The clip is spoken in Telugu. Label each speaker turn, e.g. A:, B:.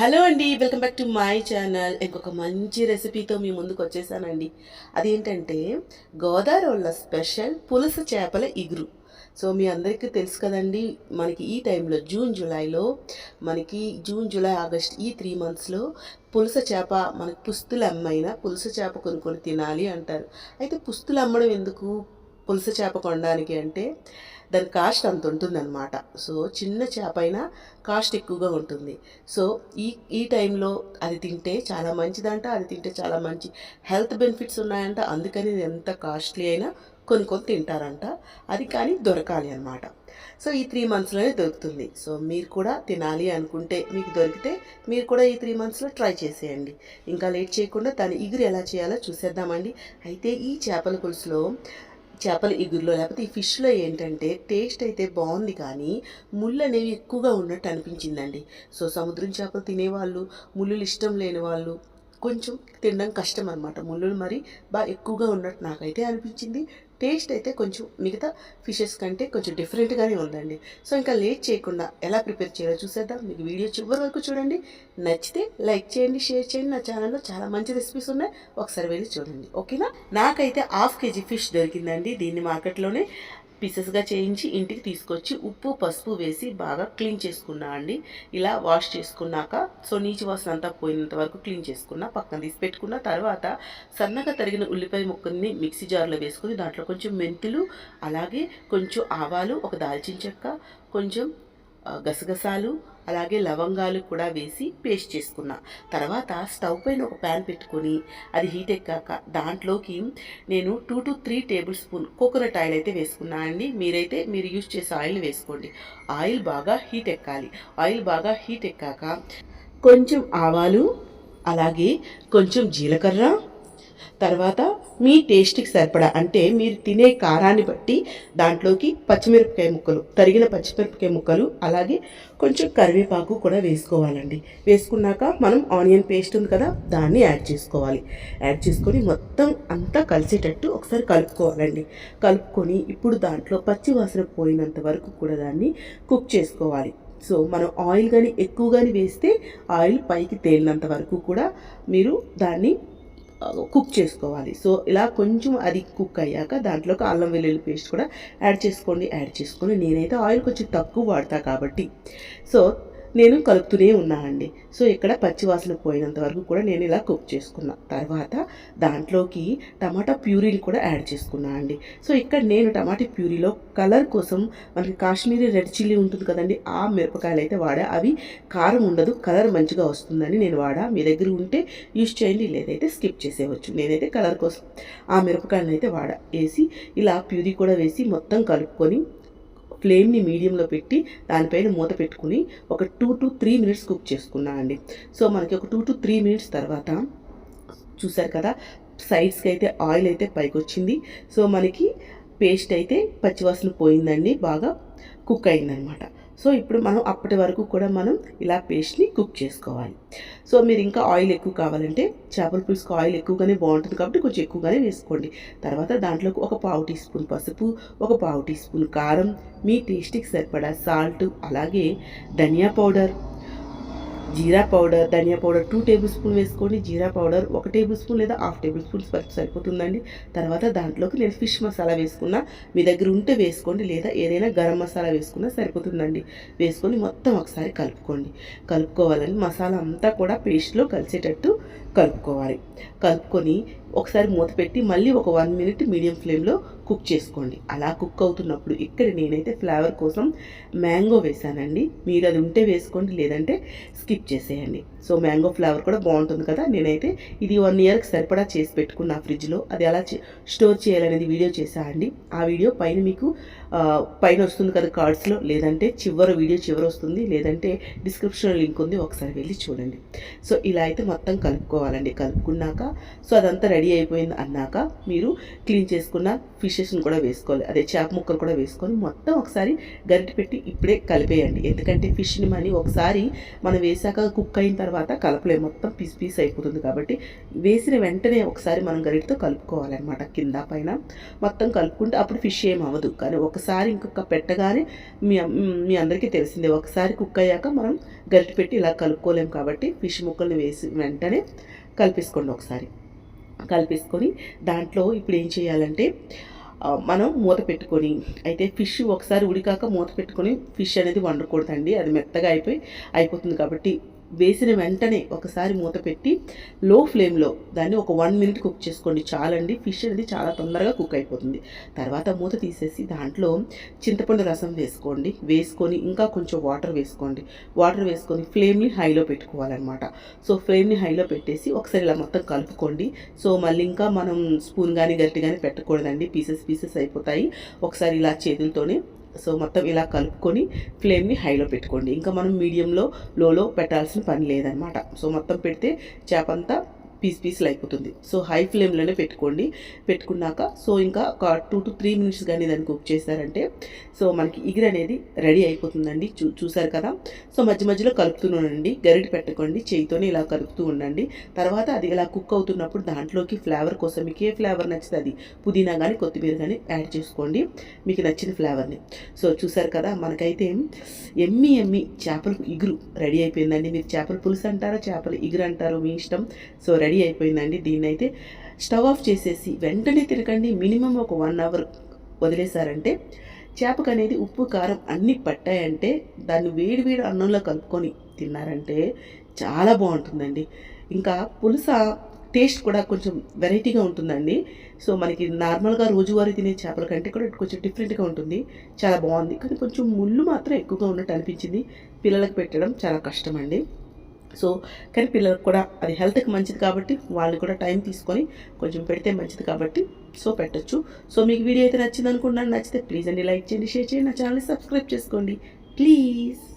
A: హలో అండి welcome back to my channel. ఇంకొక మంచి రెసిపీతో మీ ముందుకు వచ్చేసానండి. అదేంటంటే గోదావరి స్పెషల్ పులస చేపల ఇగురు. సో మీ అందరికీ తెలుసు కదండి మనకి ఈ టైంలో జూన్ జూలైలో మనకి జూన్ జూలై ఆగస్ట్ ఈ త్రీ మంత్స్లో పులస చేప మనకి పుస్తులు అమ్మైనా పులస చేప కొనుక్కొని తినాలి అంటారు. అయితే పుస్తులు అమ్మడం ఎందుకు? పులస చేప కొనడానికి అంటే దాని కాస్ట్ అంత ఉంటుందన్నమాట. సో చిన్న చేప అయినా కాస్ట్ ఎక్కువగా ఉంటుంది. సో ఈ ఈ టైంలో అది తింటే చాలా మంచిదంట అది తింటే చాలా మంచి హెల్త్ బెనిఫిట్స్ ఉన్నాయంట. అందుకని ఎంత కాస్ట్లీ అయినా కొన్ని కొన్ని తింటారంట. అది కానీ దొరకాలి అనమాట సో ఈ త్రీ మంత్స్లోనే దొరుకుతుంది. సో మీరు కూడా తినాలి అనుకుంటే మీకు దొరికితే మీరు కూడా ఈ త్రీ మంత్స్లో ట్రై చేసేయండి. ఇంకా లేట్ చేయకుండా దాని ఇగురు ఎలా చేయాలో చూసేద్దామండి. అయితే ఈ చేపల పులుసులో చేపల ఇగురులో లేకపోతే ఈ ఫిష్లో ఏంటంటే టేస్ట్ అయితే బాగుంది కానీ ముళ్ళు అనేవి ఎక్కువగా ఉన్నట్టు అనిపించిందండి. సో సముద్రం చేపలు తినేవాళ్ళు ముళ్ళులు ఇష్టం లేని వాళ్ళు కొంచెం తినడం కష్టం అనమాట ముళ్ళులు మరి బాగా ఎక్కువగా ఉన్నట్టు నాకైతే అనిపించింది. టేస్ట్ అయితే కొంచెం మిగతా ఫిషెస్ కంటే కొంచెం డిఫరెంట్గానే ఉందండి. సో ఇంకా లేట్ చేయకుండా ఎలా ప్రిపేర్ చేయాలో చూసేద్దాం. మీకు వీడియో చివరి వరకు చూడండి. నచ్చితే లైక్ చేయండి షేర్ చేయండి. నా ఛానల్లో చాలా మంచి రెసిపీస్ ఉన్నాయి. ఒకసారి వెళ్ళి చూడండి. ఓకేనా? నాకైతే హాఫ్ కేజీ ఫిష్ దొరికిందండి దీన్ని మార్కెట్లోనే. పీసెస్గా చేయించి ఇంటికి తీసుకొచ్చి ఉప్పు పసుపు వేసి బాగా క్లీన్ చేసుకున్నా అండి. ఇలా వాష్ చేసుకున్నాక సో నీచు వాసన అంతా పోయినంత వరకు క్లీన్ చేసుకున్నా పక్కన తీసి పెట్టుకున్న తర్వాత సన్నగా తరిగిన ఉల్లిపాయ ముక్కల్ని మిక్సీ జార్లో వేసుకుని దాంట్లో కొంచెం మెంతులు అలాగే కొంచెం ఆవాలు ఒక దాల్చిన చెక్క కొంచెం గసగసాలు అలాగే లవంగాలు కూడా వేసి పేస్ట్ చేసుకున్నా. తర్వాత స్టవ్ పైన ఒక ప్యాన్ పెట్టుకొని అది హీట్ ఎక్కాక దాంట్లోకి నేను two to three tablespoon coconut oil అయితే వేసుకున్నా అండి. మీరైతే మీరు యూజ్ చేసే ఆయిల్ వేసుకోండి. ఆయిల్ బాగా హీట్ ఎక్కాలి. ఆయిల్ బాగా హీట్ ఎక్కాక కొంచెం ఆవాలు అలాగే కొంచెం జీలకర్ర తర్వాత మీ టేస్ట్కి సరిపడా అంటే మీరు తినే కారాన్ని బట్టి దాంట్లోకి పచ్చిమిరపకాయ ముక్కలు తరిగిన పచ్చిమిరపకాయ ముక్కలు అలాగే కొంచెం కరివేపాకు కూడా వేసుకోవాలండి. వేసుకున్నాక మనం ఆనియన్ పేస్ట్ ఉంది కదా దాన్ని యాడ్ చేసుకోవాలి. యాడ్ చేసుకొని మొత్తం అంతా కలిసేటట్టు ఒకసారి కలుపుకోవాలండి. కలుపుకొని ఇప్పుడు దాంట్లో పచ్చి వాసన పోయినంత వరకు కూడా దాన్ని కుక్ చేసుకోవాలి. సో మనం ఆయిల్ కానీ ఎక్కువ కానీ వేస్తే ఆయిల్ పైకి తేలినంత వరకు కూడా మీరు దాన్ని కుక్ చేసుకోవాలి. సో ఇలా కొంచెం అది కుక్ అయ్యాక దాంట్లోకి అల్లం వెల్లుల్లి పేస్ట్ కూడా యాడ్ చేసుకోండి యాడ్ చేసుకొని నేనైతే ఆయిల్ కొంచెం తక్కువ వాడతా కాబట్టి. సో నేను కలుపుతూనే ఉన్నానండి. సో ఇక్కడ పచ్చివాసన పోయినంత వరకు కూడా నేను ఇలా కుక్ చేసుకున్నా. తర్వాత దాంట్లోకి టమాటా ప్యూరీని కూడా యాడ్ చేసుకున్నా అండి. సో ఇక్కడ నేను టమాటా ప్యూరీలో కలర్ కోసం మనకి కాశ్మీరీ రెడ్ చిల్లీ ఉంటుంది కదండి ఆ మిరపకాయలు అయితే వాడా. అవి కారం ఉండదు కలర్ మంచిగా వస్తుందని నేను వాడా. మీ దగ్గర ఉంటే యూజ్ చేయండి లేదైతే స్కిప్ చేసేవచ్చు నేనైతే కలర్ కోసం ఆ మిరపకాయలను అయితే వాడా. వేసి ఇలా ప్యూరీ కూడా వేసి మొత్తం కలుపుకొని ఫ్లేమ్ని మీడియంలో పెట్టి దానిపైన మూత పెట్టుకుని ఒక two to three minutes cook చేసుకున్నాను అండి సో మనకి ఒక టూ టు త్రీ మినిట్స్ తర్వాత చూసారు కదా సైడ్స్కి అయితే ఆయిల్ అయితే పైకి వచ్చింది సో మనకి పేస్ట్ అయితే పచ్చివాసన పోయిందండి బాగా కుక్ అయిందనమాట. సో ఇప్పుడు మనం అప్పటి వరకు కూడా మనం ఇలా పేస్ట్ని కుక్ చేసుకోవాలి. సో మీరు ఇంకా ఆయిల్ ఎక్కువ కావాలంటే చేపల పులుసుకు ఆయిల్ ఎక్కువగానే బాగుంటుంది కాబట్టి కొంచెం ఎక్కువగానే వేసుకోండి. తర్వాత దాంట్లోకి ఒక పావు టీ స్పూన్ పసుపు ఒక పావు టీ స్పూన్ కారం మీ టేస్ట్కి సరిపడా సాల్ట్ అలాగే ధనియా పౌడర్ జీరా పౌడర్ ధనియా పౌడర్ టూ టేబుల్ స్పూన్ వేసుకోండి. జీరా పౌడర్ ఒక టేబుల్ స్పూన్ లేదా హాఫ్ టేబుల్ స్పూన్స్ వరకు సరిపోతుందండి. తర్వాత దాంట్లోకి నేను ఫిష్ మసాలా వేసుకున్నా. మీ దగ్గర ఉంటే వేసుకోండి. లేదా ఏదైనా గరం మసాలా వేసుకున్నా సరిపోతుందండి. వేసుకొని మొత్తం ఒకసారి కలుపుకోండి. కలుపుకోవాలని మసాలా అంతా కూడా పేస్ట్లో కలిసేటట్టు కలుపుకోవాలి. కలుపుకొని ఒకసారి మూత పెట్టి మళ్ళీ ఒక వన్ మినిట్ మీడియం ఫ్లేమ్లో కుక్ చేసుకోండి. అలా కుక్ అవుతున్నప్పుడు ఇక్కడ నేనైతే ఫ్లేవర్ కోసం మ్యాంగో వేసానండి మీరు అది ఉంటే వేసుకోండి లేదంటే స్కిప్ చేసేయండి. సో మ్యాంగో ఫ్లేవర్ కూడా బాగుంటుంది కదా. నేనైతే ఇది వన్ ఇయర్కి సరిపడా చేసి పెట్టుకున్నా ఫ్రిడ్జ్లో. అది ఎలా స్టోర్ చేయాలనేది వీడియో చేసా అండి. ఆ వీడియో పైన మీకు పైన వస్తుంది కదా కార్డ్స్లో. లేదంటే చివరి వీడియో చివరి వస్తుంది. లేదంటే డిస్క్రిప్షన్ లింక్ ఉంది. ఒకసారి వెళ్ళి చూడండి. సో ఇలా అయితే మొత్తం కలుపుకోవాలి. కలుపుకోవాలండి కలుపుకున్నాక. సో అదంతా రెడీ అయిపోయింది అన్నాక మీరు క్లీన్ చేసుకున్న ఫిషెస్ని కూడా వేసుకోవాలి. అదే చేప ముక్కలు కూడా వేసుకొని మొత్తం ఒకసారి గరిటె పెట్టి ఇప్పుడే కలిపేయండి. ఎందుకంటే ఫిష్ని మనీ ఒకసారి మనం వేసాక కుక్ అయిన తర్వాత కలపలేము. మొత్తం పీస్ పీస్ అయిపోతుంది కాబట్టి వేసిన వెంటనే ఒకసారి మనం గరిటతో కలుపుకోవాలన్నమాట కింద పైన. మొత్తం కలుపుకుంటే అప్పుడు ఫిష్ ఏం అవ్వదు. కానీ ఒకసారి ఇంకొక పెట్టగానే మీ మీ అందరికీ తెలిసిందే. ఒకసారి కుక్ అయ్యాక మనం గరిటె పెట్టి ఇలా కలుపుకోలేం కాబట్టి ఫిష్ ముక్కల్ని వేసి వెంటనే కలిపేసుకోండి ఒకసారి. కలిపేసుకొని దాంట్లో ఇప్పుడు ఏం చేయాలంటే మనం మూత పెట్టుకొని అయితే ఫిష్ ఒకసారి ఉడికాక మూత పెట్టుకొని ఫిష్ అనేది వండకూడదండి. అది మెత్తగా అయిపోయి అయిపోతుంది కాబట్టి వేసిన వెంటనే ఒకసారి మూత పెట్టి లో ఫ్లేమ్లో దాన్ని ఒక వన్ మినిట్ కుక్ చేసుకోండి. చాలండి. ఫిష్ అనేది చాలా తొందరగా కుక్ అయిపోతుంది. తర్వాత మూత తీసేసి దాంట్లో చింతపండు రసం వేసుకోండి. వేసుకొని ఇంకా కొంచెం వాటర్ వేసుకోండి. వాటర్ వేసుకొని ఫ్లేమ్ని హైలో పెట్టుకోవాలన్నమాట. సో ఫ్లేమ్ని హైలో పెట్టేసి ఒకసారి ఇలా మొత్తం కలుపుకోండి. సో మళ్ళీ ఇంకా మనం స్పూన్ కానీ గట్టి కానీ పెట్టకూడదండి. పీసెస్ పీసెస్ అయిపోతాయి. ఒకసారి ఇలా చేతులతోనే సో మొత్తం ఇలా కలుపుకొని ఫ్లేమ్ని హైలో పెట్టుకోండి. ఇంకా మనం మీడియంలో లోలో పెట్టాల్సిన పని లేదనమాట. సో మొత్తం పెడితే చేప అంతా పీస్ పీస్లు అయిపోతుంది. సో హై ఫ్లేమ్లోనే పెట్టుకోండి. పెట్టుకున్నాక సో ఇంకా ఒక టూ టు త్రీ మినిట్స్ కానీ దాన్ని కుక్ చేశారంటే సో మనకి ఇగురు అనేది రెడీ అయిపోతుందండి. చూ చూసారు కదా? సో మధ్య మధ్యలో కలుపుతూనండి గరిటె పెట్టుకోండి. చేయితోనే ఇలా కలుపుతూ ఉండండి. తర్వాత అది ఇలా కుక్ అవుతున్నప్పుడు దాంట్లోకి ఫ్లేవర్ కోసం మీకు ఏ ఫ్లేవర్ నచ్చితే అది పుదీనా కానీ కొత్తిమీర కానీ యాడ్ చేసుకోండి. మీకు నచ్చిన ఫ్లేవర్ని. సో చూసారు కదా? మనకైతే ఎమ్మి ఎమ్మి చేపల ఇగురు రెడీ అయిపోయిందండి. మీరు చేపల పులుసు అంటారా? చేపల ఇగురు అంటారో మీ ఇష్టం. సో రెడీ రెడీ అయిపోయిందండి దీన్ని అయితే. స్టవ్ ఆఫ్ చేసేసి వెంటనే తినకండి మినిమం ఒక వన్ అవర్ వదిలేశారంటే చేపకు అనేది ఉప్పు కారం అన్నీ పట్టాయంటే దాన్ని వేడి వేడి అన్నంలో కలుపుకొని తిన్నారంటే చాలా బాగుంటుందండి. ఇంకా పులుస టేస్ట్ కూడా కొంచెం వెరైటీగా ఉంటుందండి. సో మనకి నార్మల్గా రోజువారీ తినే చేపల కంటే కూడా కొంచెం డిఫరెంట్గా ఉంటుంది. చాలా బాగుంది. కానీ కొంచెం ముళ్ళు మాత్రం ఎక్కువగా ఉన్నట్టు అనిపించింది. పిల్లలకు పెట్టడం చాలా కష్టం అండి సో కానీ పిల్లలకు కూడా అది హెల్త్కి మంచిది కాబట్టి వాళ్ళు కూడా టైం తీసుకొని కొంచెం పెడితే మంచిది కాబట్టి సో పెట్టొచ్చు. సో మీకు వీడియో అయితే నచ్చింది అనుకుంటున్నాను నచ్చితే ప్లీజ్ అండి లైక్ చేయండి షేర్ చేయండి నా ఛానల్ని సబ్స్క్రైబ్ చేసుకోండి. ప్లీజ్!